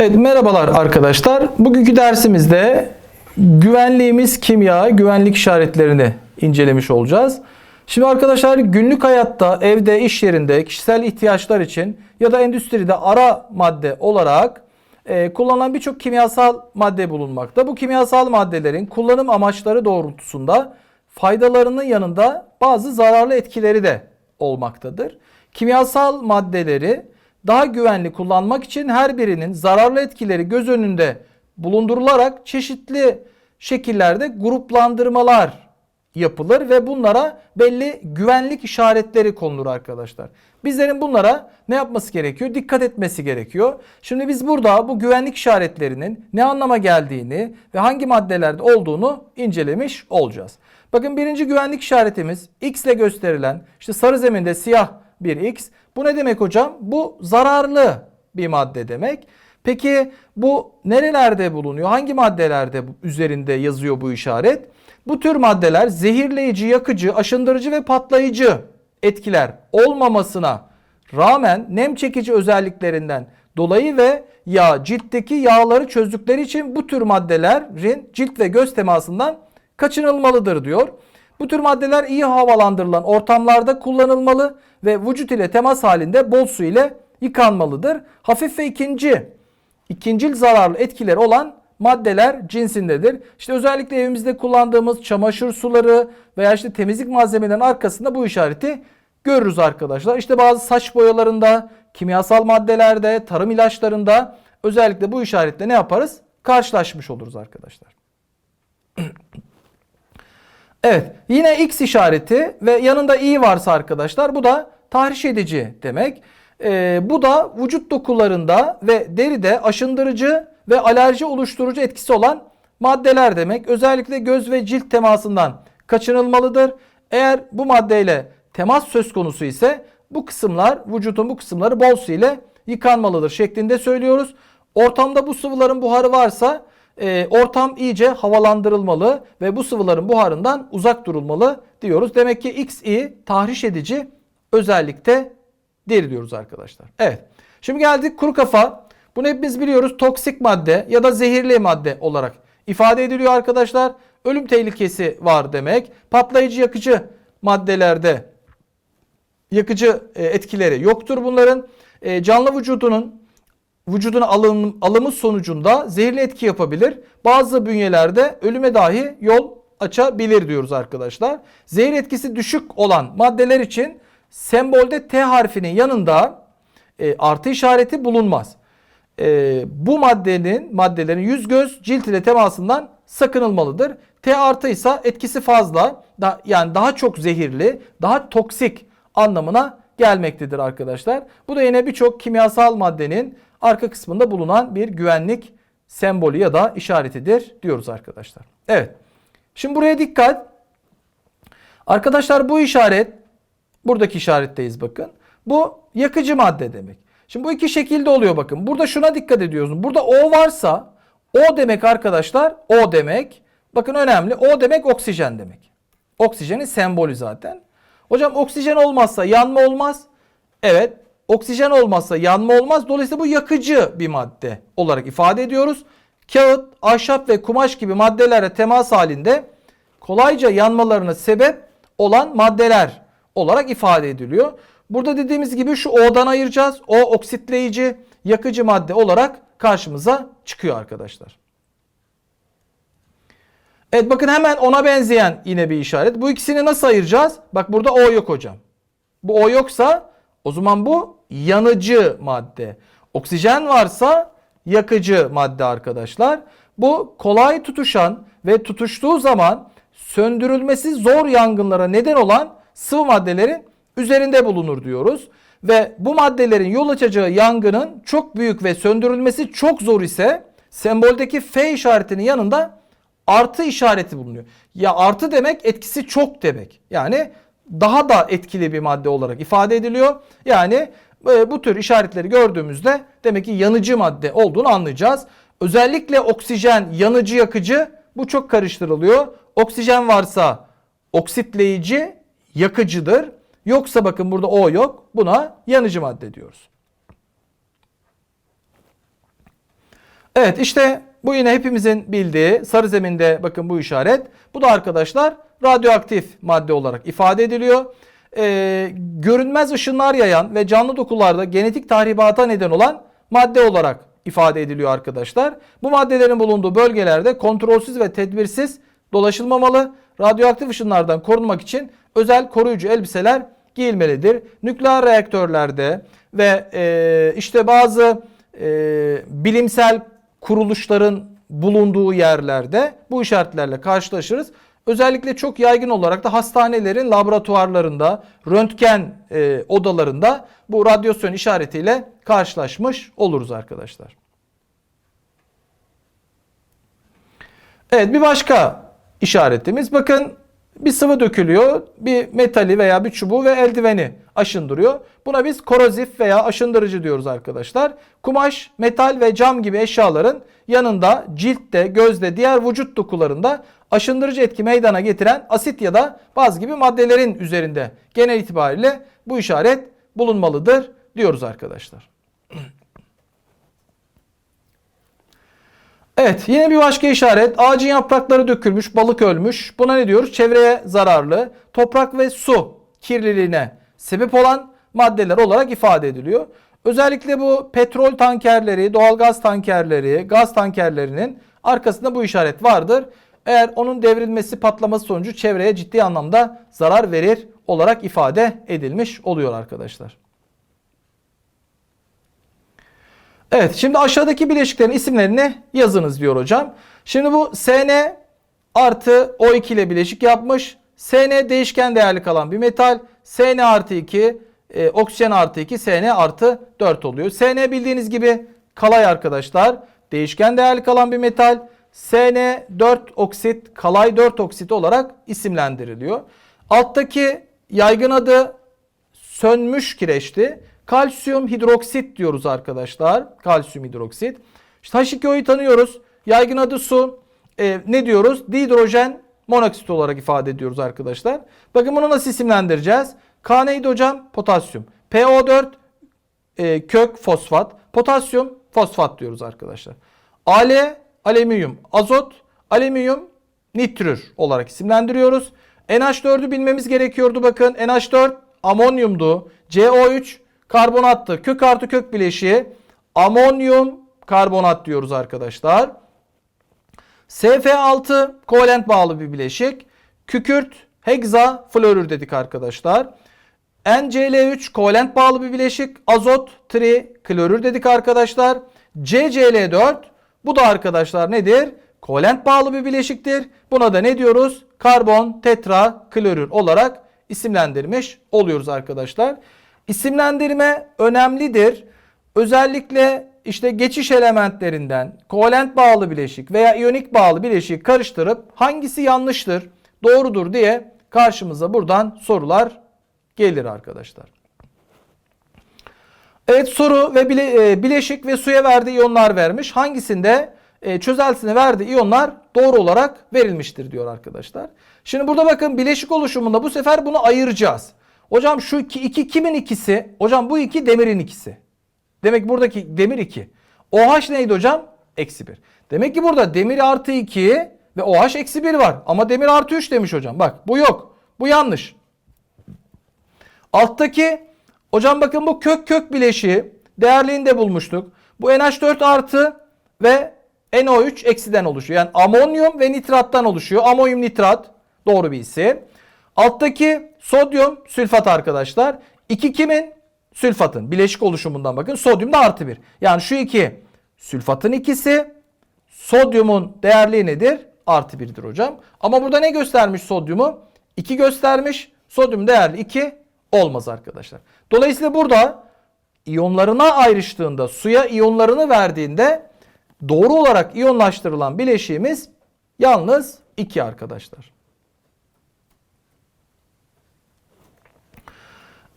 Evet merhabalar arkadaşlar. Bugünkü dersimizde güvenliğimiz kimya, güvenlik işaretlerini incelemiş olacağız. Şimdi arkadaşlar günlük hayatta, evde, iş yerinde, kişisel ihtiyaçlar için ya da endüstride ara madde olarak e, kullanılan birçok kimyasal madde bulunmakta. Bu kimyasal maddelerin kullanım amaçları doğrultusunda faydalarının yanında bazı zararlı etkileri de olmaktadır. Kimyasal maddeleri daha güvenli kullanmak için her birinin zararlı etkileri göz önünde bulundurularak çeşitli şekillerde gruplandırmalar yapılır ve bunlara belli güvenlik işaretleri konulur arkadaşlar. Bizlerin bunlara ne yapması gerekiyor? Dikkat etmesi gerekiyor. Şimdi biz burada bu güvenlik işaretlerinin ne anlama geldiğini ve hangi maddelerde olduğunu incelemiş olacağız. Bakın birinci güvenlik işaretimiz X ile gösterilen işte sarı zeminde siyah bir X. Bu ne demek hocam? Bu zararlı bir madde demek. Peki bu nerelerde bulunuyor? Hangi maddelerde üzerinde yazıyor bu işaret? Bu tür maddeler zehirleyici, yakıcı, aşındırıcı ve patlayıcı etkiler olmamasına rağmen nem çekici özelliklerinden dolayı ve yağ ciltteki yağları çözdükleri için bu tür maddelerin cilt ve göz temasından kaçınılmalıdır diyor. Bu tür maddeler iyi havalandırılan ortamlarda kullanılmalı ve vücut ile temas halinde bol su ile yıkanmalıdır. Hafif ve ikinci, ikincil zararlı etkileri olan maddeler cinsindedir. İşte özellikle evimizde kullandığımız çamaşır suları veya işte temizlik malzemelerinin arkasında bu işareti görürüz arkadaşlar. İşte bazı saç boyalarında, kimyasal maddelerde, tarım ilaçlarında özellikle bu işaretle ne yaparız? Karşılaşmış oluruz arkadaşlar. Evet yine X işareti ve yanında i varsa arkadaşlar bu da tahriş edici demek. Ee, bu da vücut dokularında ve deride aşındırıcı ve alerji oluşturucu etkisi olan maddeler demek. Özellikle göz ve cilt temasından kaçınılmalıdır. Eğer bu maddeyle temas söz konusu ise bu kısımlar vücudun bu kısımları bol su ile yıkanmalıdır şeklinde söylüyoruz. Ortamda bu sıvıların buharı varsa e, ortam iyice havalandırılmalı ve bu sıvıların buharından uzak durulmalı diyoruz. Demek ki XI tahriş edici özellikte deri diyoruz arkadaşlar. Evet. Şimdi geldik kuru kafa. Bunu hepimiz biliyoruz toksik madde ya da zehirli madde olarak ifade ediliyor arkadaşlar. Ölüm tehlikesi var demek. Patlayıcı yakıcı maddelerde yakıcı e, etkileri yoktur bunların. E, canlı vücudunun vücudun alım, alımı sonucunda zehirli etki yapabilir. Bazı bünyelerde ölüme dahi yol açabilir diyoruz arkadaşlar. Zehir etkisi düşük olan maddeler için sembolde T harfinin yanında e, artı işareti bulunmaz. E, bu maddenin maddelerin yüz göz cilt ile temasından sakınılmalıdır. T artı ise etkisi fazla da, yani daha çok zehirli, daha toksik anlamına gelmektedir arkadaşlar. Bu da yine birçok kimyasal maddenin arka kısmında bulunan bir güvenlik sembolü ya da işaretidir diyoruz arkadaşlar. Evet. Şimdi buraya dikkat. Arkadaşlar bu işaret buradaki işaretteyiz bakın. Bu yakıcı madde demek. Şimdi bu iki şekilde oluyor bakın. Burada şuna dikkat ediyorsunuz. Burada O varsa O demek arkadaşlar O demek. Bakın önemli. O demek oksijen demek. Oksijenin sembolü zaten. Hocam oksijen olmazsa yanma olmaz. Evet Oksijen olmazsa yanma olmaz. Dolayısıyla bu yakıcı bir madde olarak ifade ediyoruz. Kağıt, ahşap ve kumaş gibi maddelere temas halinde kolayca yanmalarına sebep olan maddeler olarak ifade ediliyor. Burada dediğimiz gibi şu O'dan ayıracağız. O oksitleyici, yakıcı madde olarak karşımıza çıkıyor arkadaşlar. Evet bakın hemen ona benzeyen yine bir işaret. Bu ikisini nasıl ayıracağız? Bak burada O yok hocam. Bu O yoksa o zaman bu yanıcı madde. Oksijen varsa yakıcı madde arkadaşlar. Bu kolay tutuşan ve tutuştuğu zaman söndürülmesi zor yangınlara neden olan sıvı maddelerin üzerinde bulunur diyoruz. Ve bu maddelerin yol açacağı yangının çok büyük ve söndürülmesi çok zor ise semboldeki F işaretinin yanında artı işareti bulunuyor. Ya artı demek etkisi çok demek. Yani daha da etkili bir madde olarak ifade ediliyor. Yani bu tür işaretleri gördüğümüzde demek ki yanıcı madde olduğunu anlayacağız. Özellikle oksijen yanıcı yakıcı bu çok karıştırılıyor. Oksijen varsa oksitleyici yakıcıdır. Yoksa bakın burada O yok. Buna yanıcı madde diyoruz. Evet işte bu yine hepimizin bildiği sarı zeminde bakın bu işaret. Bu da arkadaşlar radyoaktif madde olarak ifade ediliyor. Ee, görünmez ışınlar yayan ve canlı dokularda genetik tahribata neden olan madde olarak ifade ediliyor arkadaşlar. Bu maddelerin bulunduğu bölgelerde kontrolsüz ve tedbirsiz dolaşılmamalı. Radyoaktif ışınlardan korunmak için özel koruyucu elbiseler giyilmelidir. Nükleer reaktörlerde ve e, işte bazı e, bilimsel kuruluşların bulunduğu yerlerde bu işaretlerle karşılaşırız. Özellikle çok yaygın olarak da hastanelerin laboratuvarlarında, röntgen e, odalarında bu radyasyon işaretiyle karşılaşmış oluruz arkadaşlar. Evet bir başka işaretimiz bakın bir sıvı dökülüyor. Bir metali veya bir çubuğu ve eldiveni aşındırıyor. Buna biz korozif veya aşındırıcı diyoruz arkadaşlar. Kumaş, metal ve cam gibi eşyaların yanında ciltte, gözde, diğer vücut dokularında aşındırıcı etki meydana getiren asit ya da baz gibi maddelerin üzerinde genel itibariyle bu işaret bulunmalıdır diyoruz arkadaşlar. Evet yine bir başka işaret. Ağacın yaprakları dökülmüş, balık ölmüş. Buna ne diyoruz? Çevreye zararlı, toprak ve su kirliliğine sebep olan maddeler olarak ifade ediliyor. Özellikle bu petrol tankerleri, doğalgaz tankerleri, gaz tankerlerinin arkasında bu işaret vardır. Eğer onun devrilmesi, patlaması sonucu çevreye ciddi anlamda zarar verir olarak ifade edilmiş oluyor arkadaşlar. Evet şimdi aşağıdaki bileşiklerin isimlerini yazınız diyor hocam. Şimdi bu Sn artı O2 ile bileşik yapmış. Sn değişken değerli kalan bir metal. Sn artı 2 e, oksijen artı 2 Sn artı 4 oluyor. Sn bildiğiniz gibi kalay arkadaşlar. Değişken değerli kalan bir metal. Sn 4 oksit kalay 4 oksit olarak isimlendiriliyor. Alttaki yaygın adı sönmüş kireçti. Kalsiyum hidroksit diyoruz arkadaşlar. Kalsiyum hidroksit. İşte H2O'yu tanıyoruz. Yaygın adı su. E, ne diyoruz? Dihidrojen monoksit olarak ifade ediyoruz arkadaşlar. Bakın bunu nasıl isimlendireceğiz? K neydi hocam? Potasyum. PO4 e, kök fosfat. Potasyum fosfat diyoruz arkadaşlar. Al alüminyum azot. Alüminyum nitrür olarak isimlendiriyoruz. NH4'ü bilmemiz gerekiyordu bakın. NH4 amonyumdu. CO3 karbonattı. Kök artı kök bileşiği amonyum karbonat diyoruz arkadaşlar. SF6 kovalent bağlı bir bileşik. Kükürt heksa florür dedik arkadaşlar. NCl3 kovalent bağlı bir bileşik. Azot tri klorür dedik arkadaşlar. CCl4 bu da arkadaşlar nedir? Kovalent bağlı bir bileşiktir. Buna da ne diyoruz? Karbon tetra klorür olarak isimlendirmiş oluyoruz arkadaşlar. İsimlendirme önemlidir. Özellikle işte geçiş elementlerinden kovalent bağlı bileşik veya iyonik bağlı bileşik karıştırıp hangisi yanlıştır, doğrudur diye karşımıza buradan sorular gelir arkadaşlar. Evet soru ve bile, e, bileşik ve suya verdiği iyonlar vermiş. Hangisinde e, çözeltisine verdiği iyonlar doğru olarak verilmiştir diyor arkadaşlar. Şimdi burada bakın bileşik oluşumunda bu sefer bunu ayıracağız. Hocam şu iki, iki kimin ikisi? Hocam bu iki demirin ikisi. Demek buradaki demir 2. OH neydi hocam? Eksi 1. Demek ki burada demir artı 2 ve OH eksi 1 var. Ama demir artı 3 demiş hocam. Bak bu yok. Bu yanlış. Alttaki hocam bakın bu kök kök bileşiği değerliğini de bulmuştuk. Bu NH4 artı ve NO3 eksiden oluşuyor. Yani amonyum ve nitrattan oluşuyor. Amonyum nitrat doğru bir isim. Alttaki sodyum sülfat arkadaşlar. İki kimin? Sülfatın. Bileşik oluşumundan bakın. Sodyum da artı bir. Yani şu iki sülfatın ikisi. Sodyumun değerliği nedir? Artı birdir hocam. Ama burada ne göstermiş sodyumu? 2 göstermiş. Sodyum değerli 2 olmaz arkadaşlar. Dolayısıyla burada iyonlarına ayrıştığında suya iyonlarını verdiğinde doğru olarak iyonlaştırılan bileşiğimiz yalnız 2 arkadaşlar.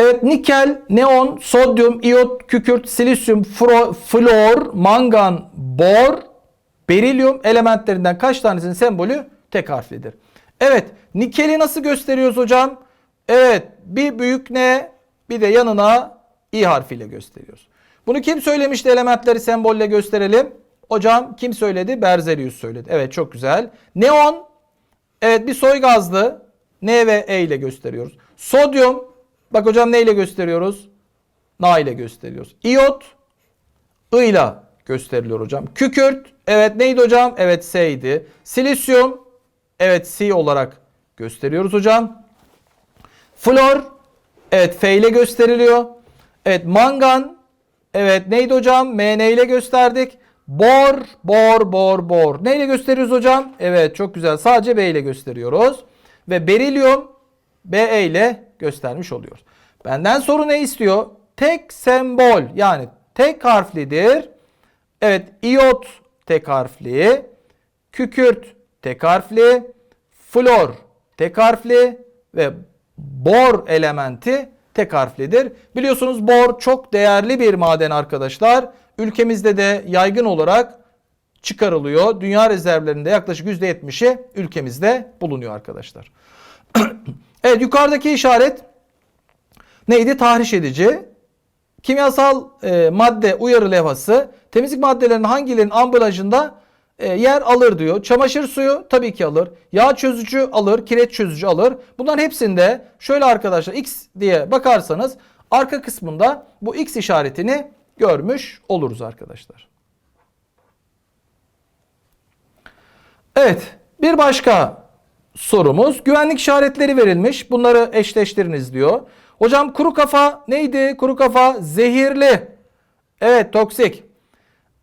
Evet nikel, neon, sodyum, iyot, kükürt, silisyum, fro, flor, mangan, bor, berilyum elementlerinden kaç tanesinin sembolü tek harflidir? Evet nikeli nasıl gösteriyoruz hocam? Evet bir büyük ne bir de yanına i harfiyle gösteriyoruz. Bunu kim söylemişti elementleri sembolle gösterelim? Hocam kim söyledi? Berzelius söyledi. Evet çok güzel. Neon. Evet bir soy gazlı. N ve E ile gösteriyoruz. Sodyum. Bak hocam ne ile gösteriyoruz? Na ile gösteriyoruz. İyot. I ile gösteriliyor hocam. Kükürt. Evet neydi hocam? Evet S idi. Silisyum. Evet C olarak gösteriyoruz hocam. Flor. Evet F ile gösteriliyor. Evet mangan. Evet neydi hocam? MN ile gösterdik. Bor, bor, bor, bor. Neyle gösteriyoruz hocam? Evet çok güzel. Sadece B ile gösteriyoruz. Ve berilyum BE ile göstermiş oluyoruz. Benden soru ne istiyor? Tek sembol yani tek harflidir. Evet iot tek harfli. Kükürt tek harfli. Flor tek harfli ve bor elementi tek harflidir. Biliyorsunuz bor çok değerli bir maden arkadaşlar. Ülkemizde de yaygın olarak çıkarılıyor. Dünya rezervlerinde yaklaşık %70'i ülkemizde bulunuyor arkadaşlar. evet yukarıdaki işaret neydi? Tahriş edici. Kimyasal e, madde uyarı levhası temizlik maddelerinin hangilerinin ambalajında e, yer alır diyor. Çamaşır suyu tabii ki alır. Yağ çözücü alır. Kireç çözücü alır. Bunların hepsinde şöyle arkadaşlar X diye bakarsanız arka kısmında bu X işaretini görmüş oluruz arkadaşlar. Evet bir başka sorumuz güvenlik işaretleri verilmiş. Bunları eşleştiriniz diyor. Hocam kuru kafa neydi? Kuru kafa zehirli. Evet toksik.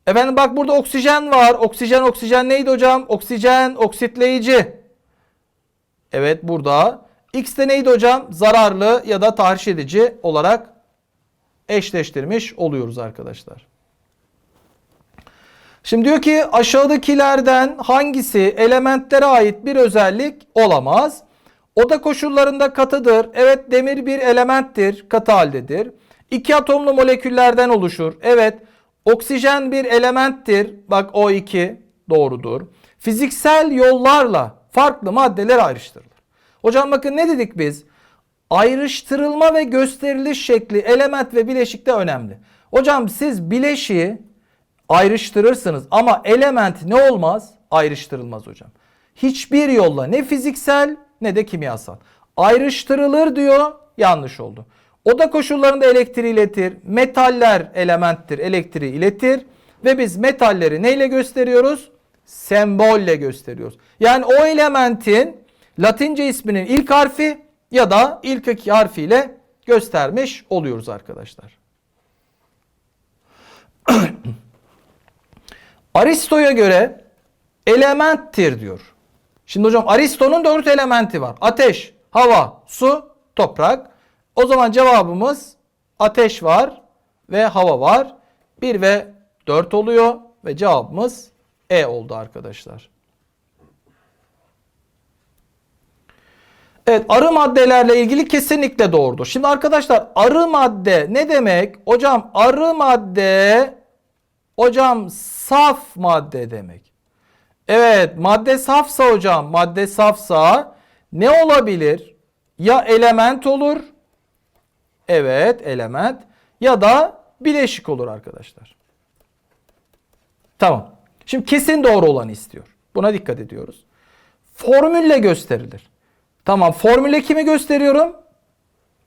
Efendim bak burada oksijen var. Oksijen oksijen neydi hocam? Oksijen oksitleyici. Evet burada. X de neydi hocam? Zararlı ya da tahriş edici olarak eşleştirmiş oluyoruz arkadaşlar. Şimdi diyor ki aşağıdakilerden hangisi elementlere ait bir özellik olamaz? Oda koşullarında katıdır. Evet demir bir elementtir. Katı haldedir. İki atomlu moleküllerden oluşur. Evet oksijen bir elementtir. Bak O2 doğrudur. Fiziksel yollarla farklı maddeler ayrıştırılır. Hocam bakın ne dedik biz? Ayrıştırılma ve gösteriliş şekli element ve bileşikte önemli. Hocam siz bileşiği ayrıştırırsınız ama element ne olmaz? Ayrıştırılmaz hocam. Hiçbir yolla ne fiziksel ne de kimyasal. Ayrıştırılır diyor yanlış oldu. Oda koşullarında elektriği iletir. Metaller elementtir elektriği iletir. Ve biz metalleri neyle gösteriyoruz? Sembolle gösteriyoruz. Yani o elementin Latince isminin ilk harfi ya da ilk iki harfiyle göstermiş oluyoruz arkadaşlar. Aristo'ya göre elementtir diyor. Şimdi hocam Aristo'nun dört elementi var. Ateş, hava, su, toprak. O zaman cevabımız ateş var ve hava var. 1 ve 4 oluyor ve cevabımız E oldu arkadaşlar. Evet arı maddelerle ilgili kesinlikle doğrudur. Şimdi arkadaşlar arı madde ne demek? Hocam arı madde hocam saf madde demek. Evet madde safsa hocam madde safsa ne olabilir? Ya element olur. Evet element ya da bileşik olur arkadaşlar. Tamam. Şimdi kesin doğru olanı istiyor. Buna dikkat ediyoruz. Formülle gösterilir. Tamam formülle kimi gösteriyorum?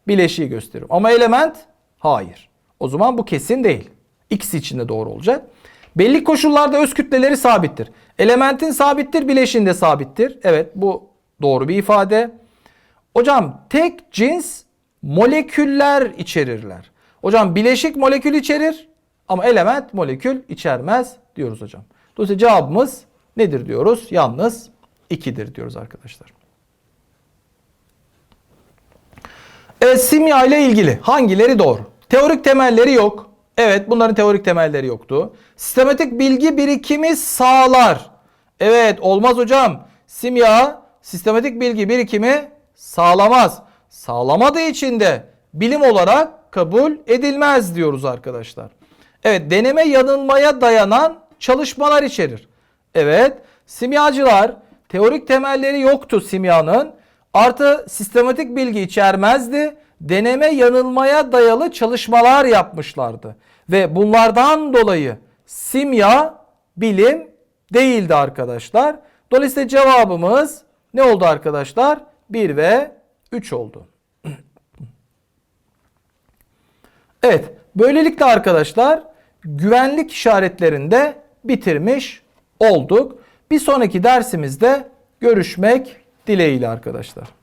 Bileşiği gösteriyorum. Ama element hayır. O zaman bu kesin değil. İkisi için de doğru olacak. Belli koşullarda öz kütleleri sabittir. Elementin sabittir, bileşiğin de sabittir. Evet bu doğru bir ifade. Hocam tek cins moleküller içerirler. Hocam bileşik molekül içerir ama element molekül içermez diyoruz hocam. Dolayısıyla cevabımız nedir diyoruz? Yalnız 2'dir diyoruz arkadaşlar. Evet simya ile ilgili hangileri doğru? Teorik temelleri yok. Evet bunların teorik temelleri yoktu. Sistematik bilgi birikimi sağlar. Evet olmaz hocam. Simya sistematik bilgi birikimi sağlamaz. Sağlamadığı için de bilim olarak kabul edilmez diyoruz arkadaşlar. Evet deneme yanılmaya dayanan çalışmalar içerir. Evet simyacılar teorik temelleri yoktu simyanın. Artı sistematik bilgi içermezdi. Deneme yanılmaya dayalı çalışmalar yapmışlardı. Ve bunlardan dolayı simya bilim değildi arkadaşlar. Dolayısıyla cevabımız ne oldu arkadaşlar? 1 ve 3 oldu. Evet, böylelikle arkadaşlar güvenlik işaretlerinde bitirmiş olduk. Bir sonraki dersimizde görüşmek dileğiyle arkadaşlar.